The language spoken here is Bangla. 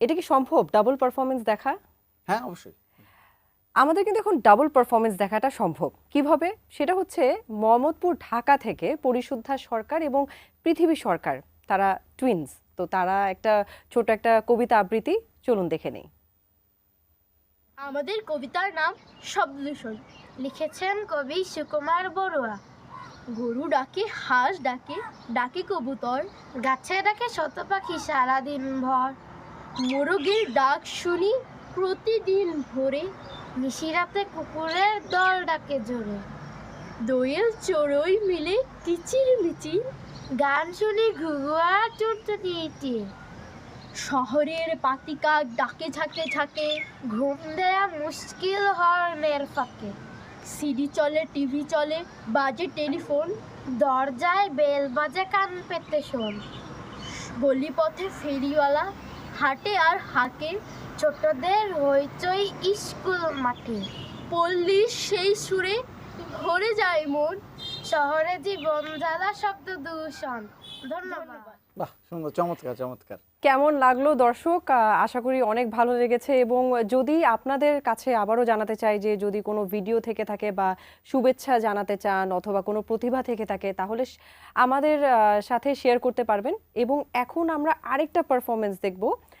এটা কি সম্ভব ডাবল পারফরমেন্স দেখা? হ্যাঁ অবশ্যই। আমাদের কিন্তু এখন ডাবল পারফরমেন্স দেখাটা সম্ভব। কীভাবে? সেটা হচ্ছে মোহাম্মদপুর ঢাকা থেকে পরিশুদ্ধা সরকার এবং পৃথিবী সরকার তারা টুইনস তো তারা একটা ছোট একটা কবিতা আবৃত্তি চলুন দেখে নেই। আমাদের কবিতার নাম শব্দদূষণ লিখেছেন কবি সুকুমার বড়ুয়া। গরু ডাকে হাঁস ডাকে ডাকে কবুতর গাছে ডাকে শত পাখি সারাদিন ভর। মোরগের ডাক শুনি প্রতিদিন ভোরে। নিশিরাতে কুকুরের দল ডাকে জোরে। দোয়েল চড়ই মিলে কিচির মিচির গান শুনি ঘুঘুয়া চুরচুটি শহরের পাতিকা ডাকে ঝাঁকে ঝাঁকে, ঘুম দেয়া মুশকিল হর্নের ফাঁকে। সিডি চলে, টিভি চলে, বাজে টেলিফোন, দরজায় বেল বাজে কান পেতে শোন। গলিপথে ফেরিওয়ালা হাটে আর হাঁকে ছোটদের হইচই স্কুল মাঠে। পল্লীর সেই সুরে ভরে যায় মন শহরে জীবন জ্বালা শব্দ দূষণ। ধন্যবাদ। বাহ সুন্দর চমৎকার চমৎকার। কেমন লাগল দর্শক? আশা করি অনেক ভালো লেগেছে এবং যদি আপনাদের কাছে আবারও জানাতে চাই যে যদি কোনো ভিডিও থেকে থাকে বা শুভেচ্ছা জানাতে চান অথবা কোনো প্রতিভা থেকে থাকে তাহলে আমাদের সাথে শেয়ার করতে পারবেন। এবং এখন আমরা আরেকটা পারফরমেন্স দেখব।